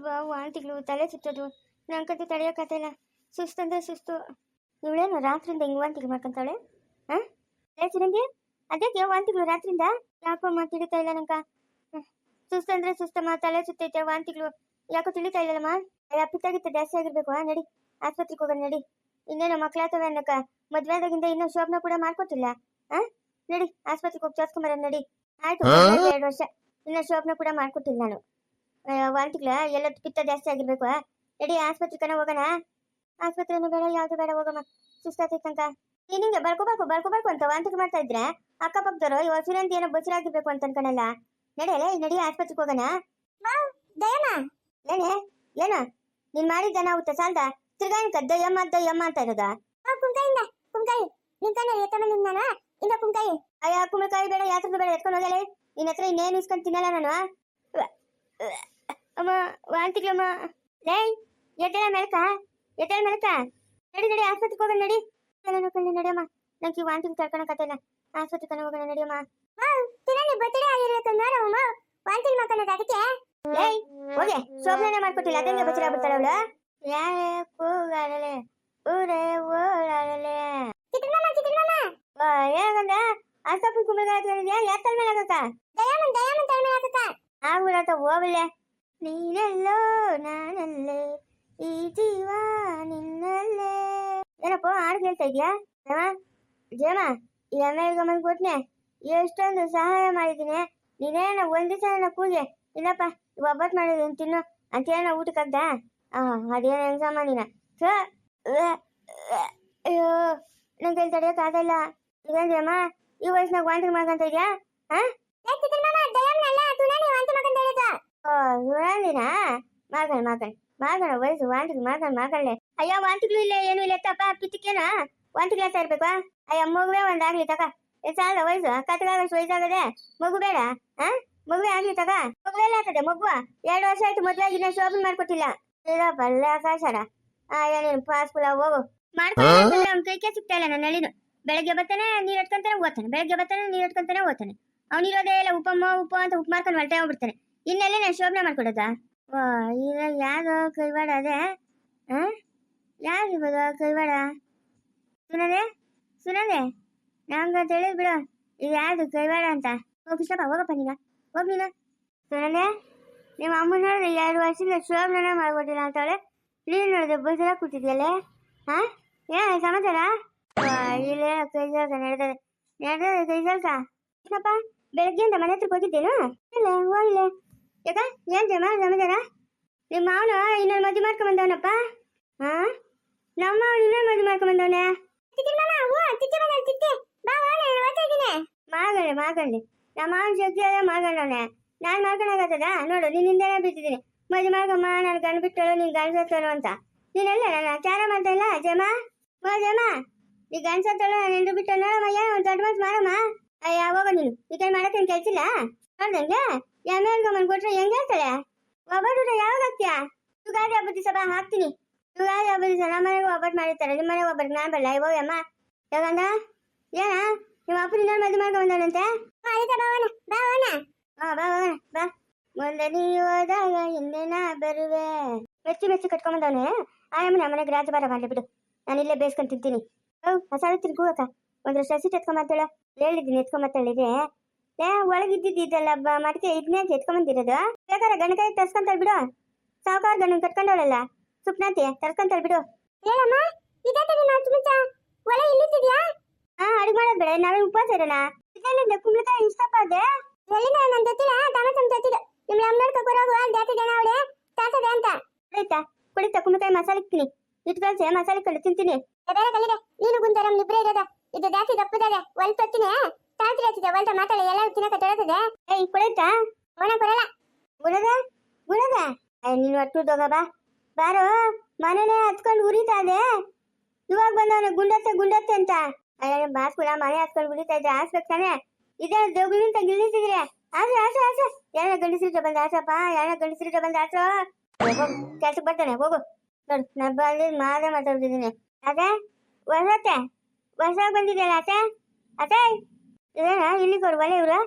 ವಾಂತಿಗಳು ತಲೆ ಸುತ್ತೋದು. ನಂಗಂತೂ ತಡೆಯೋಕ್ಕಾಗ್ತಿಲ್ಲ ಸುಸ್ತಂದ್ರೆ ಸುಸ್ತು ಇವಳೇನು ರಾತ್ರಿಯಿಂದ ಹಿಂಗೆ ವಾಂತಿಗಳು ಮಾಡ್ಕೊಂತಾಳೆ? ಹಾಂ ಚಿರಂಗಿ ಅದಕ್ಕೆ ವಾಂತಿಗಳು ರಾತ್ರಿಯಿಂದ ಯಾಕಮ್ಮ ತಿಳಿತಾ ಇಲ್ಲ ನಂಗ. ಸುಸ್ತಂದ್ರೆ ಸುಸ್ತಮ್ಮ ತಲೆ ಸುತ್ತೈತೆ ವಾಂತಿಗಳು ಯಾಕೋ ತಿಳಿತಾ ಇಲ್ಲಲ್ಲಮ್ಮ ಅಯ್ಯ ಪಿತ್ತಾಗಿತ್ತ ಜಾಸ್ತಿ ಆಗಿರ್ಬೇಕು ನಡಿ. ಆಸ್ಪತ್ರೆಗೆ ಹೋಗೋಣ, ನಡಿ. ಇನ್ನೇನು ಮಕ್ಕಳಾತವೆ ಅನ್ನಕ? ಮದ್ವೆ ಆದಾಗಿಂದ ಇನ್ನೂ ಶೋಭನ ಕೂಡ ಮಾಡ್ಕೊತಿಲ್ಲ ಆ? ನಡಿ, ಆಸ್ಪತ್ರೆಗೆ ಹೋಗಿ ತೋರ್ಸ್ಕೊಂಬರ ನಡಿ. ಆಯ್ತು ಎರಡು ವರ್ಷ. ಇನ್ನೂ ಶೋಭನ ಕೂಡ ಮಾಡ್ಕೊಟ್ಟಿಲ್ಲ ನಾನು. ವಾಂತಿಗಳ ಎಲ್ಲ ಪಿತ್ತ ಜಾಸ್ತಿ ಆಗಿರ್ಬೇಕು. ನಡಿ ಆಸ್ಪತ್ರೆ ಕಣ ಹೋಗೋಣ. ಆಸ್ಪತ್ರೆನೂ ಬೇಡ ಯಾವ್ದು ಬೇಡ ಹೋಗಮ್ಮ. ಸುಸ್ತಾತೈತಂಕ ನೀನಿಂಗೆ ಬರ್ಕೋಬೇಕು ಬರ್ಕೋಬೇಕು ಅಂತ ವಾಂತಿಗೆ ಮಾಡ್ತಾ ಇದ್ರೆ ಅಕ್ಕಪಕ್ಕದವರು ಇವಾಗ ಸುರಂತಿ ಏನೋ ಬಸಿರಾಗಿರ್ಬೇಕು ಅಂತ ಅನ್ಕೊಳಲ್ಲ ನಡೆಯಲ್ಲ ನಡಿ ಆಸ್ಪತ್ರೆಗೆ ಹೋಗೋಣ. ಏನೇ ಏನ? ನೀನ್ ಮಾಡಿದ್ದ ನಾವು ಸಾಲ್ದ? ತಿರ್ಗಾಯಕ ದಯ್ಯಮ್ಮ ದಯ್ಯಮ್ಮ ಅಂತ ಇರೋದ? ಕುಂಕಾಯಿಂದ ಕುಂಕಾಯಿ ನಿನ್ ಕಣ್ಣ ಎತ್ತಮ ನಿನ್ನ ಇಂದ ಕುಂಕಾಯಿ ಅಯ್ಯ ಕುಂಬಳಕಾಯಿ ಬೇಡ ಯಾತ್ರೆ ಬೇಡ ಎತ್ಕೊಂಡು ಹೋಗಲೇ ನಿನ್ನ ಹತ್ರ ಇನ್ನೇನು ಇಸ್ಕೊಂಡು ತಿನ್ನಲ್ಲ ನಾನು ಅಮ್ಮ ವಾಂತಿಗ್ಲಮ್ಮ ಲೇ ಎದ್ದಳ ಮೆಲ್ಕ ಎದ್ದಳ ಮೆಲ್ಕ ನಡಿ ನಡಿ ಆಸ್ಪತ್ರೆಗೆ ಹೋಗೋಣ ನಡಿ ನಾನು ಕಣ್ಣಿ ನಡಿಯಮ್ಮ ನಂಗೆ ಈ ವಾಂತಿಗೆ ತಡ್ಕೊಳಕತ್ತಿಲ್ಲ ಆಸ್ಪತ್ರೆ ಕಣ ಹೋಗೋಣ ನಡಿಯಮ್ಮ ತಿನ್ನಲಿ ಬರ್ತಡೇ ಆಗಿರತ್ತೆ ನೋಡಮ್ಮ ವಾಂತಿಗೆ ಮಾಡ್ಕೊಳ್ಳೋದು ಅದಕ್ಕೆ ಏಯ್ ಹೋಗೆ ಶೋಭನೆ ಮಾಡ್ಕೊಟ್ಟಿಲ್ಲ ಅದಂಗೆ ಬಚ್ಚರ ಬಿಡ್ತಾಳ ಅವಳು ಯಾರೇ ಕೂಗಾಡಲೆ ಊರೇ ಓಡಾಡಲೆ ಏನಂದ ಅಷ್ಟಪ್ಪ ಕುಂಬಳಕಾಯಿ ಯಾತಲ್ ಮೇಲೆ ಆಗಕ್ಕ ದಯಾಮನ್ ದಯಾಮನ್ ತಳ ಮೇಲೆ ಆಗಕ್ಕ ಆಗ್ಬಿಡತ್ತ ಹೋಗ್ಬಿಡ್ಲೆ ನೀನೆಲ್ಲೋ ನಾನಲ್ಲೇ ಈ ಜೀವ ನಿನ್ನಲ್ಲೇ ಏನಪ್ಪ ಹಾಡು ಕೇಳ್ತಾ ಇದೆಯಾ ಜೇಮ ಈ ಎಮ್ಮೆಲ್ ಗಮನ ಕೊಟ್ನೆ ಎಷ್ಟೊಂದು ಸಹಾಯ ಮಾಡಿದ್ದೀನಿ ನೀನೇನ ಒಂದು ಸಲ ಕೂಗೆ ಇಲ್ಲಪ್ಪ ಒಬ್ಬಟ್ಟು ಮಾಡಿದ್ದೀನಿ ತಿನ್ನು ಅಂತೇನ ಊಟಕ್ಕಂತ ಆ ಅದೇನು ಹೆಂಗಮ್ಮ ನೀನ ಅಯ್ಯೋ ನಂಗೆ ತಡೆಯೋಕ್ಕಾಗಲ್ಲ ಇದೇನ್ರಮ್ಮ ಈ ವಯಸ್ಸಿನಾಗ ವಾಂತಿ ಮಾಡ್ಕೊಂತ ಇದೆಯಾ ಹಾಂ ಸುರಾಂದಿನಾ ಮಾಗಣ ಮಾಗಣ ಮಾಗಣ ವಯಸ್ಸು ವಾಂತಿಗೆ ಮಾಗಣ ಮಾಗಣೆ ಅಯ್ಯ ವಾಂತಿಗಳು ಇಲ್ಲ ಏನು ಇಲ್ಲ ತಪ್ಪ ಪಿತ್ತಿಕೇನ? ವಾಂತಿಗಳಾಗ್ತಾ ಇರ್ಬೇಕಾ ಅಯ್ಯ ಮಗುವೇ ಒಂದಾಗ್ಲಿ ತಕ ಎಷ್ಟು ಸಾಲದ ವಯಸ್ಸು? ಕತ್ಗಾಗಷ್ಟು ವಯಸ್ಸಾಗದೆ? ಮಗು ಬೇಡ ಹಾ ಮಗುವೆ ಆಗ್ಲಿ ತಗ. ಮಗುವೆಲ್ಲ ಆಗ್ತದೆ ಮಗುವ ಎರಡು ವರ್ಷ ಆಯ್ತು ಮದ್ವೆ ಇನ್ನ ಶೋಭನ್ ಮಾಡ್ಕೊಟ್ಟಿಲ್ಲ. ಇಲ್ಲ ಬಲ್ಲೆ ಆಕಾಶರ. ಆ ಏನೇನು ಪಾಸ್ ಪುಲ ಹೋಗು. ಮಾಡ್ಕೊಂಡು ಅವ್ನ ಕೈಗೆ ಸಿಗ್ತಾ ಇಲ್ಲ ನನ್ನ ನಳಿನು ಬೆಳಗ್ಗೆ ಬರ್ತಾನೆ ನೀರ್ ಇಟ್ಕೊಂತಾನೆ ಓದ್ತಾನೆ. ಬೆಳಗ್ಗೆ ಬರ್ತಾನೆ ನೀರ್ ಇಟ್ಕೊಂತಾನೆ ಓದ್ತಾನೆ. ಅವ್ನು ಇರೋದೇ ಇಲ್ಲ ಉಪ್ಪಮ್ಮ ಉಪ್ಪ ಅಂತ ಉಪ್ಪು ಮಾಡ್ಕೊಂಡು ಹೊರಟೇ ಹೋಗ್ಬಿಡ್ತಾನೆ ಇನ್ನೆಲ್ಲ ನಾನು ಶೋಭನೆ ಮಾಡ್ಕೊಡೋದಾ? ಓ ಈಗ ಯಾರು ಕೈವಾಡ ಅದೇ ಯಾರು ಇವಾಗ ಕೈವಾಡ? ಸುನದೆ ಸುನದೆ ನಂಗೆ ತಿಳಿದ್ ಬಿಡು. ಇದು ಯಾವ್ದು ಕೈವಾಡ ಅಂತ? ಹೋಗಿ ಸ್ವಲ್ಪ ಹೋಗಪ್ಪ ನೀಗ ಹೋಗಿ ನೀನು. ಸುನದೆ, ನಿಮ್ಮ ಅಮ್ಮ ನೋಡಿದ್ರೆ ಎರಡು ವರ್ಷದಿಂದ ಶೋಭನ ಮಾಡ್ಕೊಟ್ಟಿಲ್ಲ ಅಂತವಳೆ ನೀನು ನೋಡಿದ್ರೆ ಬಸರ ಕೂತಿದ್ಯಲ್ಲೇ? ಹಾ ಏನ ಸಮಾಚಾರ? ಇಲ್ಲೇ ಕೈ ಕೆಲಸ ನಡೆದದೆ ನಡೆದದೆ ಕೈ ಕೆಲಸ ಏನಪ್ಪ ಬೆಳಗ್ಗೆಯಿಂದ ಮನೆ ಹತ್ರಕ್ಕೆ ಹೋಗಿದ್ದೇನು? ಇಲ್ಲ ಹೋಗಿಲ್ಲ ಯಾಕ ಏನ್ ಜಮ ಸಮಾಚಾರ ನಿಮ್ಮ ಮಾವನ ಇನ್ನೊಂದು ಮದುವೆ ಮಾಡ್ಕೊಂಡ್ ಬಂದವನಪ್ಪ? ಹಾ ನಮ್ಮ ಮಾವನ ಇನ್ನೊಂದು ಮದುವೆ ಮಾಡ್ಕೊಂಡ್ ಬಂದವನೆ? ಮಾಗಂಡೆ ಮಾಗಂಡೆ ನಮ್ಮ ಮಾವನ ಶಕ್ತಿ ಅದ ಮಾಗಂಡವನೆ ನಾನು ಮಾಡ್ಕೊಳಕತ್ತದ ನೋಡು ನಿನ್ನಿಂದನೇ ಬಿಟ್ಟಿದ್ದೀನಿ ಮದುವೆ ಮಾಡ್ಕಮ್ಮ ನಾನು ಗಂಡು ಬಿಟ್ಟಳು ನೀನು ಗಂಡು ಸತ್ತಳು ಅಂತ. ನೀನೆಲ್ಲ ನಾನು ಚಾರ ಮಾಡ್ತಾ ಇಲ್ಲ ಜಮ ಓ ಜಮ ಈ ಗಂಡು ಸತ್ತಳು ನಾನು ಹೆಂಡ್ರು ಬಿಟ್ಟು ನೋಡಮ್ಮ ಏನೋ ಒಂದು ದೊಡ್ಡ ಮಾತು ಮಾಡಮ್ಮ ಅಯ್ಯ ಹೋಗೋ ನೀನು. ಈ ಕೈ ಮಾಡಕ್ಕೇನು ಕೆಲಸಿಲ್ಲ ನೋಡ್ದಂಗೆ ಎಮ್ಮೆ ಗಮನ ಕೊಟ್ರೆ ಹೆಂಗೆ ಹೇಳ್ತಾಳೆ ಒಬ್ಬಟ್ಟು ಯಾವಾಗ ಹಾಕ್ತೀಯಾ? ಯುಗಾದಿ ಹಬ್ಬದ ದಿವಸ ಹಾಕ್ತೀನಿ. ಯುಗಾದಿ ಹಬ್ಬದ ದಿವಸ ನಮ್ಮ ಮನೆಗೆ ಒಬ್ಬಟ್ಟು ಮಾಡಿರ್ತಾರೆ. ನಿಮ್ಮ ಮನೆಗೆ ಒಬ್ಬಟ್ಟು ನಾನು ಬರಲ್ಲ. ಇವಾಗ ಅಮ್ಮ ಯಾಕಂದ ಏನ? ನಿಮ್ಮ ಅಪ್ಪ ನಿನ್ನ ಮದುವೆ ಮಾಡ್ಕೊಂಡು ಬಂದಾನಂತೆ ಬಾ ಹಾ ಮುಂದೆ ನೀ ಹೋದಾಗ ಹಿಂದೆ ನಾ ಬರುವೆ. ಮೆಚ್ಚಿ ಮೆಚ್ಚಿ ಕಟ್ಕೊಂಬಂದವನೆ ಆಯಮ್ಮನ ಮನೆಗೆ ರಾಜಭಾರ ಮಾಡಲಿ ಬಿಡು. ನಾನು ಇಲ್ಲೇ ಬೇಯಿಸ್ಕೊಂಡು ತಿಂತೀನಿ. ಹೌದು ಹೊಸ ತಿರ್ಗುವಕ್ಕ ಒಂದು ಸೀಟ್ ಎತ್ಕೊಂಬತ್ತೇಳ ಹೇಳಿದ್ದೀನಿ ಎತ್ಕೊಂಬತ್ತೇಳಿದೆ ಒಳಗಿದ್ದಿದ್ದಲ್ಲ ಮಡಿಕೆ ಇದನ್ನೇ ಎತ್ಕೊಂಬಂದಿರೋದು ಬೇಕಾದ್ರೆ ಗಣಕಾಯಿ ತರ್ಸ್ಕೊಂತ ಬಿಡು ಸಾವುಕಾರ ಗಣ ಕಟ್ಕೊಂಡವಳಲ್ಲ ಸುಪ್ನಾತಿ ತರ್ಸ್ಕೊಂತ ಬಿಡು ಹೇಳಮ್ಮ ಒಲೆ ಇಲ್ಲಿದ್ದಿದ್ಯಾ ಹಾ ಅಡುಗೆ ಮಾಡೋದ್ ಬೇಡ ನಾವೇ ಉಪವಾಸ ಇರೋಣ. ಇದರಿಂದ ಕುಂಬಳಕಾಯಿ ಇಷ್ಟಪ್ಪ ಅದೇ ಎಲ್ಲಿಂದ ನಾನು ಗೊತ್ತಿಲ್ಲ ತಮ್ಮ ಗೊತ್ತಿಲ್ಲ ನಿಮ್ಮ ಅಮ್ಮನ ಅಲ್ಲಿ ಜಾತಿ ಜನ ಅವಳೆ ತಾತದೆ ಅಂತ. ಆಯ್ತಾ? ಕುಡಿತಾ ಕುಂಬಳಕಾಯಿ ಮಸಾಲೆ ಇಕ್ತೀನಿ. ಇಟ್ಕೊಳ್ಸೆ ಮಸಾಲೆ ಕಳ್ಳಿ ತಿಂತೀನಿ. ನೀನು ಗುಂದರಂ ನಿಬ್ರೆ ಇರೋದ. ಇದು ಜಾತಿ ದಪ್ಪದಾದೆ ಒಲ್ ತತ್ತಿನೇ ತಾತ್ರಿ ಹಚ್ಚಿದೆ ಒಲ್ಟ ಮಾತಾಡಿ ಎಲ್ಲ ತಿನ್ನಕ ತೊಳತದೆ ಏಯ್ ಕುಡಿತಾ ಒಣ ಕೊಡಲ್ಲ. ಗುಣದ ಗುಣದ ನೀನು ಅಟ್ಟು ತಗೋ ಬಾ. ಬಾರೋ, ಮನೆನೇ ಹತ್ಕೊಂಡು ಉರಿತಾ ಇದೆ ಇವಾಗ ಬಂದವನು ಗುಂಡತ್ತೆ ಗುಂಡತ್ತೆ ಅಂತ. ಅಯ್ಯ ಬಾಸ್ ಕೂಡ ಮನೆ ಹತ್ಕೊಂಡು ಉರಿತಾ ಇದ್ರೆ ಆಸ್ಬೇಕು ತಾನೆ. ಇದೇ ದೊಗ್ಲಿಂತ ಗಿಳಿಸಿದ್ರೆ. ಆಸೆ ಆಸೆ ಆಸೆ. ಯಾರ ಗಂಡಸ್ರಿಟ ಬಂದ ಆಸಪ್ಪ ಯಾರ ಗಂಡಸ್ರಿಟ ಬಂದ ಆಸ? ಕೆಲ್ಸಕ್ಕೆ ಬರ್ತಾನೆ, ಹೋಗು. ನೋಡು ನಾ ಬಂದು ಮಾತಾಡ್ತಿದ್ದೀನಿ. ಅದೇ ಹೊಸತ್ತೆ ಹೊಸ ಬಂದಿದೆಯಲ್ಲ ಅತ್ತೆ? ಅತ್ತೆ? ಇದೇನ ಇಲ್ಲಿ ಕೊಡು ಒಲೆ ಇವ್ರು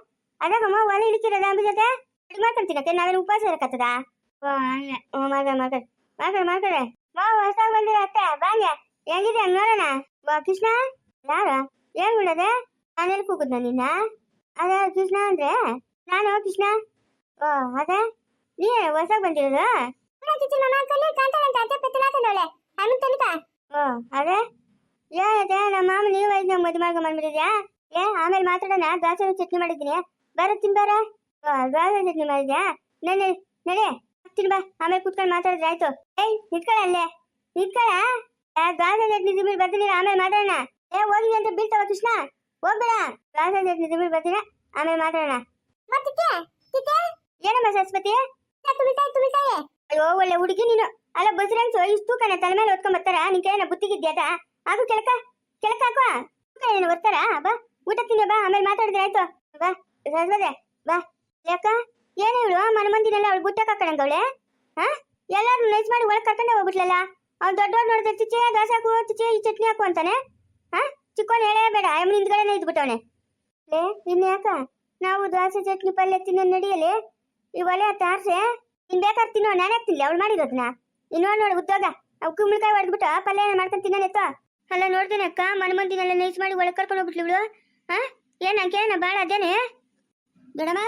ಅದಕ್ಕಮ್ಮ ಒಲೆ ಇಳಿಕಿರೋದ ಅಂಬಿ ಜೊತೆ ಅಡ್ಗೆ ಮಾಡ್ಕೊಂತೀನಕ್ಕೆ ನಾವೇನು ಉಪವಾಸ ಇರಕತ್ತದ ಓ ಹಂಗೆ ಓ ಮಾಡ್ಕೊಳ್ಳಿ ಮಾಡ್ಕೊಳ್ಳಿ ಮಾಡ್ಕೊಳ್ಳಿ ಮಾಡ್ಕೊಳ್ಳಿ ಬಾ ಹೊಸ್ದಾಗ್ ಬಂದಿರ ಅತ್ತೆ ಬಾಂಗೆ ಹೆಂಗಿದೆ ಹಂಗ್ ನೋಡೋಣ ಬಾ ಕೃಷ್ಣ ಯಾರು ಏನ್ ಬಿಡದೆ ನಾನು ಎಲ್ಲಿ ಕೂಗುದ್ನ ನಿನ್ನ ಅದೇ ಕೃಷ್ಣ ಅಂದ್ರೆ ನಾನು ಕೃಷ್ಣ ಓ ಅದೇ ನೀ ಹೊಸಾಗ್ ಬಂದಿರೋದು ಓ ಅದೇ ಏನತ್ತೆ ನಮ್ಮ ಮಾಮ ನೀವು ಐದು ಮದುವೆ ಮಾಡ್ಕೊಂಡ್ ಬಂದ್ಬಿಟ್ಟಿದ್ಯಾ ಏ ಆಮೇಲೆ ಮಾತಾಡೋಣ. ದಾಸರ ಚಟ್ನಿ ಮಾಡಿದ್ದೀನಿ. ಬರ ತಿನ್ಬಾರ? ದಾಸರ ಚಟ್ನಿ ಮಾಡಿದ್ಯಾ? ನಡೆ ನಡೆ ತಿನ್ ಬಾ. ಆಮೇಲೆ ಕುತ್ಕೊಂಡು ಮಾತಾಡಿದ್ರೆ ಆಯ್ತು. ಏಯ್ ನಿಂತ್ಕೊಳ್ಳ ಅಲ್ಲೇ. ನಿಂತ್ಕೊಳ್ಳ? ದಾಸರ ಚಟ್ನಿ ತಿಂಬಿಟ್ಟು ಬರ್ತೀನಿ. ಆಮೇಲೆ ಮಾತಾಡೋಣ. ಏ ಹೋಗಿದೆ ಅಂತ ಬೀಳ್ತಾವ ಕೃಷ್ಣ. ಹೋಗ್ಬೇಡ. ದಾಸರ ಚಟ್ನಿ ತಿಂಬಿಟ್ಟು ಬರ್ತೀನಿ. ಆಮೇಲೆ ಮಾತಾಡೋಣ. ಏನಮ್ಮ ಸರಸ್ವತಿ? ಅಯ್ಯೋ ಒಳ್ಳೆ ಹುಡುಗಿ ನೀನು. ಅಲ್ಲ ಬಸ್ರಂಗ್ಸು ಇಷ್ಟು ಕಣ ತಲೆ ಮೇಲೆ ಹೊತ್ಕೊಂಡ್ ಬರ್ತಾರ? ನಿನ್ ಕೈನ ಬುತ್ತಿಗಿದ್ಯಾದ ಆಗು ಕೆಳಕ ಕೆಳಕ ಹಾಕುವ. ಏನು ಬರ್ತಾರ? ಬಾ. ಊಟ ತಿನ್ನ ಬಾ, ಆಮೇಲೆ ಮಾತಾಡಿದ್ರೆ ಆಯ್ತು. ಬಾ, ಸರಸ್ವತಿ, ಬಾ. ಯಾಕ? ಏನೇ ಇವಳು ಮನ ಮಂದಿನೆಲ್ಲ ಅವಳು ಗುಟ್ಟ ಹಾಕಣಂಗ ಅವಳೆ? ಹಾ? ಎಲ್ಲರೂ ನೈಸ್ ಮಾಡಿ ಒಳಗೆ ಕರ್ಕೊಂಡೆ ಹೋಗ್ಬಿಟ್ಲಲ್ಲ? ಅವ್ನು ದೊಡ್ಡವ್ರು ನೋಡಿದ್ರೆ ಚಿಚೆ ದೋಸೆ ಹಾಕು ಚಿಚೆ ಈ ಚಟ್ನಿ ಹಾಕು ಅಂತಾನೆ? ಹಾ? ಚಿಕ್ಕೋನ್ ಹೇಳೇ ಬೇಡ ಅಮ್ಮನ ಹಿಂದ್ಗಡೆನೆ ಇದ್ಬಿಟ್ಟವನೆ. ಲೇ, ಇನ್ನು ಯಾಕ? ನಾವು ದೋಸೆ, ಚಟ್ನಿ, ಪಲ್ಯ ತಿನ್ನೋ ನಡೆಯಲಿ ಈ ಒಲೆ ತಾರ್ಸೆ ಇನ್ ಬೇಕಾದ್ರೆ ತಿನ್ನೋ, ನಾನು ಯಾಕೆ ತಿನ್ಲಿ? ಅವಳು ಮಾಡಿರೋದನ್ನ ಇನ್ನು ನೋಡಿ ಉದ್ಯೋಗ ಅವು ಕುಂಬಳಕಾಯಿ ಹೊಡೆದ್ಬಿಟ್ಟು ಪಲ್ಯ ಮಾಡ್ಕೊಂಡು ತಿನ್ನನೆತ್ತ ಅಲ್ಲ, ನೋಡ್ತೀನಿ ಅಕ್ಕ, ಮನ ಮಂದಿನೆಲ್ಲ ನೈಸ್ ಮಾಡಿ ಒಳಗೆ ಕರ್ಕೊಂಡು ಹೋಗ್ಬಿಟ್ಲು ಇವಳು. ಹಾ? ಏನ ಕೇಳೋಣ ಬಾಳ ಅದೇನೆ? ದೊಡಮ್ಮ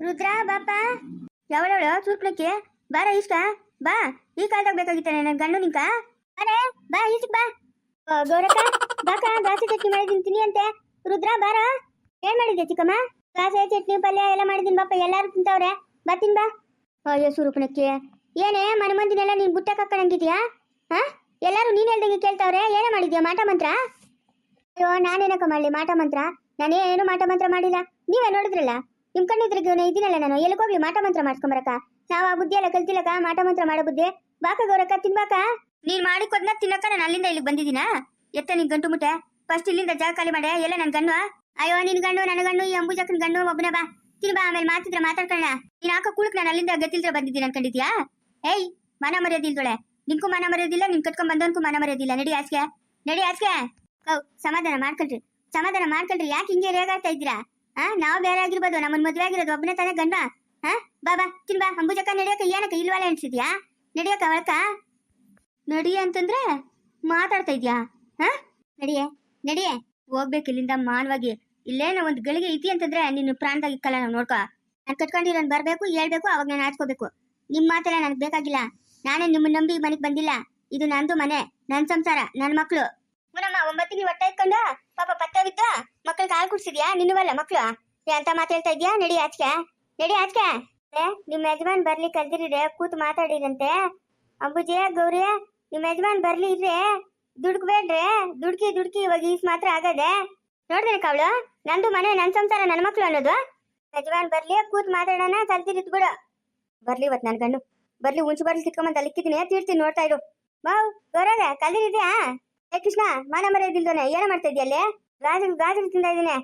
ರುದ್ರ, ಬಾಪ. ಯಾವಳವಳು? ಚೂರ್ಪಳಕ್ಕೆ ಬಾರ ಇಷ್ಟ ಬಾ. ಈ ಕಾಲದಾಗ ಬೇಕಾಗಿತ್ತಾನೆ ನನ್ನ ಗಂಡು ನಿಂಕ. ಬಾ ಈಚಕ್ ಬಾ. ಗೌರಕ್ಕ, ಬಾಕ ದಾಸೆ ಚಟ್ನಿ ಮಾಡಿದ್ದೀನಿ, ತಿನ್ನಿ ಅಂತೆ. ರುದ್ರ, ಬಾರ. ಏನ್ ಮಾಡಿದ್ಯಾ ಚಿಕ್ಕಮ್ಮ? ದಾಸೆ ಚಟ್ನಿ, ಪಲ್ಯ ಎಲ್ಲ ಮಾಡಿದೀನಿ ಬಾಪ, ಎಲ್ಲಾರು ತಿಂತಾವ್ರೆ. ಬಾ, ತಿನ್ ಬಾ. ಅಯ್ಯೋ ಸ್ವರೂಪಣಕ್ಕೆ ಏನೇ, ಮನೆ ಮಂದಿನೆಲ್ಲ ನೀನ್ ಬುಟ್ಟಕ್ಕೆ ಕಕ್ಕಣಂಗಿದ್ಯಾ ಹಾ? ಎಲ್ಲಾರು ನೀನ್ ಹೇಳ್ದಂಗೆ ಕೇಳ್ತಾವ್ರೆ. ಏನೇ ಮಾಡಿದ್ಯಾ, ಮಾಟ ಮಂತ್ರ? ಅಯ್ಯೋ, ನಾನೇನಕ್ಕ ಮಾಡಲಿ? ಮಾಟ ಮಂತ್ರ? ನಾನೇ ಏನು ಮಾಟ ಮಂತ್ರ ಮಾಡಿಲ್ಲ? ನೀವೇ ನೋಡಿದ್ರಲ್ಲ? ನಿಮ್ ಕಣ್ಣಿದ್ರಿಗೆ ಇದೀನಲ್ಲ ನಾನು? ಎಲ್ಕೋಗ್ಲಿ ಮಾಟ ಮಂತ್ರ ಮಾಡ್ಸ್ಕೊಂಬರಕ್ಕ? ನಾವ್ ಆ ಬುದ್ಧಿ ಎಲ್ಲ ಕಲ್ತಿಲ್ಲಕ ಮಾಟ ಮಂತ್ರ ಮಾಡೋ ಬುದ್ಧಿ? ಬಾಕ ಗೌರಕ್ಕ, ತಿನ್ಬಾಕ? ನೀನ್ ಮಾಡಿ ಕೊದ್ನ ತಿನ್ನಕ ನಾನು ಅಲ್ಲಿಂದ ಇಲ್ಲಿಗೆ ಬಂದಿದ್ದೀನಾ? ಎತ್ತ ನಿನ್ ಗಂಟು ಮುಟ್ಟೆ? ಫಸ್ಟ್ ಇಲ್ಲಿಂದ ಜಾಗ ಖಾಲಿ ಮಾಡೆ, ಎಲ್ಲ ನನ್ ಗಂಡು ಅಯ್ಯೋ, ನಿನ್ ಗಂಡು, ನನ್ನ ಗಂಡು, ಈ ಅಂಬುಜಕ್ಕನ ಗಂಡು ಒಬ್ಬನ ಬಾ. ತಿನ್ಬಾ ಆಮೇಲೆ ಮಾತಿದ್ರೆ ಮಾತಾಡ್ಕೊಳ್ಳ ನೀನ್ ಹಾಕೋ ಕುಳಕ್ ನಾನು ಅಲ್ಲಿಂದ ಗತಿಲ್ದ್ರೆ ಬಂದಿದ್ದೀನಿ ಅನ್ಕೊಂಡಿದ್ಯಾ ಏಯ್, ಮನ ಮರ್ಯಾದಿಲ್ದೊಳೆ ನಿಂಕು ಮನ ಮರ್ಯಾದಿಲ್ಲ ನಿನ್ ಕಟ್ಕೊಂಡ್ ಬಂದವನ್ಕು ಮನ ಮರ್ಯಾದಿಲ್ಲ ನಡಿ ಆಸ್ಕೆ ನಡಿ ಆಸ್ಕೆ ಹೌ ಸಮಾಧಾನ ಮಾಡ್ಕೊಳ್ರಿ. ಸಮಾಧಾನ ಮಾಡ್ಕೊಳ್ರಿ. ಯಾಕೆ ಹಿಂಗೆ ರೇಗಾಡ್ತಾ ಇದ್ದೀರಾ? ಆ, ನಾವು ಬೇರೆ ಆಗಿರ್ಬೋದು, ನಮ್ಮನ್ ಮದ್ವೆ ಆಗಿರೋದು ಒಬ್ಬನೇ ತಾನೇ ಗಂಡ ಹಾ ಬಾ ಬಾ ತಿನ್ ಬಾ ಅಂಬುಜಕ್ಕ ನಡಿಯಕ ಏನಕ್ಕ, ಇಲ್ವಲ್ಲ ಅನ್ಸಿದ್ಯಾ? ನಡಿಯಕ್ಕ ಅವಳಕ ನಡಿಯ ಅಂತಂದ್ರೆ ಮಾತಾಡ್ತಾ ಇದ್ಯಾ? ಹಾ ನಡಿಯೆ ನಡಿಯೆ. ಹೋಗ್ಬೇಕು ಇಲ್ಲಿಂದ ಮಾನವಾಗಿ. ಇಲ್ಲೇನೋ ಒಂದ್ ಗಳಿಗೆ ಐತಿ ಅಂತಂದ್ರೆ ನಿನ್ನ ಪ್ರಾಣದಾಗ ಇಕ್ಕಲ್ಲ ನಾವು ನೋಡ್ಕೊ. ನಾನು ಕಟ್ಕೊಂಡಿರೋನ್ ಬರ್ಬೇಕು, ಹೇಳ್ಬೇಕು, ಅವಾಗ ನಾನು ಆಡ್ಕೋಬೇಕು ನಿಮ್ ಮಾತೆಲ್ಲ ನನಗೆ ಬೇಕಾಗಿಲ್ಲ. ನಾನೇ ನಿಮ್ಮನ್ನ ನಂಬಿ ಮನೆಗ್ ಬಂದಿಲ್ಲ. ಇದು ನಂದು ಮನೆ, ನನ್ ಸಂಸಾರ, ನನ್ ಮಕ್ಳು. ಒಂಬತ್ತಿಗೆ ಹೊಟ್ಟೆ ಇಟ್ಕೊಂಡು ಪಾಪ ಪತ್ತೆ ಬಿದ್ದ ಮಕ್ಕಳು ಕಾಲು ಕುಡ್ಸಿದ್ಯಾ? ನಿನ್ನವಲ್ಲ ಮಕ್ಳು? ಅಂತ ಮಾತಾಡ್ತಾ ಇದ್ಯಾ? ನಡಿ ಆಚೆ ನಡಿ ಆಚೆ ನಿಮ್ಮ ಯಜಮಾನ್ ಬರ್ಲಿ ಕಲ್ದಿರಿದೆ ಕೂತು ಮಾತಾಡಿರಂತೆ. ಅಂಬುಜಿ, ಗೌರಿ ನಿಮ್ಮ ಯಜಮಾನ್ ಬರ್ಲಿ ಇರ್ರೆ. ದುಡ್ಕಬೇಡ್ರೆ. ದುಡ್ಕಿ ದುಡ್ಕಿ, ಇವಾಗ ಈಸ್ ಮಾತ್ರ ಆಗದೆ. ನೋಡ್ದೇನೆ ಕವಳು ನಂದು ಮನೆ, ನನ್ ಸಂಸಾರ ನನ್ನ ಮಕ್ಳು ಅನ್ನೋದು? ಯಜಮಾನ್ ಬರ್ಲಿ, ಕೂತ್ ಮಾತಾಡೋಣ ಕಲ್ತಿರಿತ್ ಬಿಡು. ಬರ್ಲಿ ಇವತ್ತು ನನ್ ಗಂಡು. ಬರ್ಲಿ ಉಂಚು ಬರ್ಲಿ ಕಿತ್ಕೊಂಬಂತ ಅಲ್ಲಿಕ್ಕಿದ್ದೀನಿ, ತೀರ್ತೀನಿ, ನೋಡ್ತಾ ಇರು. ಬಾವ್ ಗೌರವ ಕಲ್ದಿರಿದ್ಯಾ ಏ ಕೃಷ್ಣ ಮಾನ ಮರ್ಯಾದಿಲ್ದೋನೆ ಏನ ಮಾಡ್ತಾ ಇದೆಯಲ್ಲೇ ಅಲ್ಲಿ? ಗಾಜು ಗಾಜು ತಿಂದ ಇದ್ದೀನಿ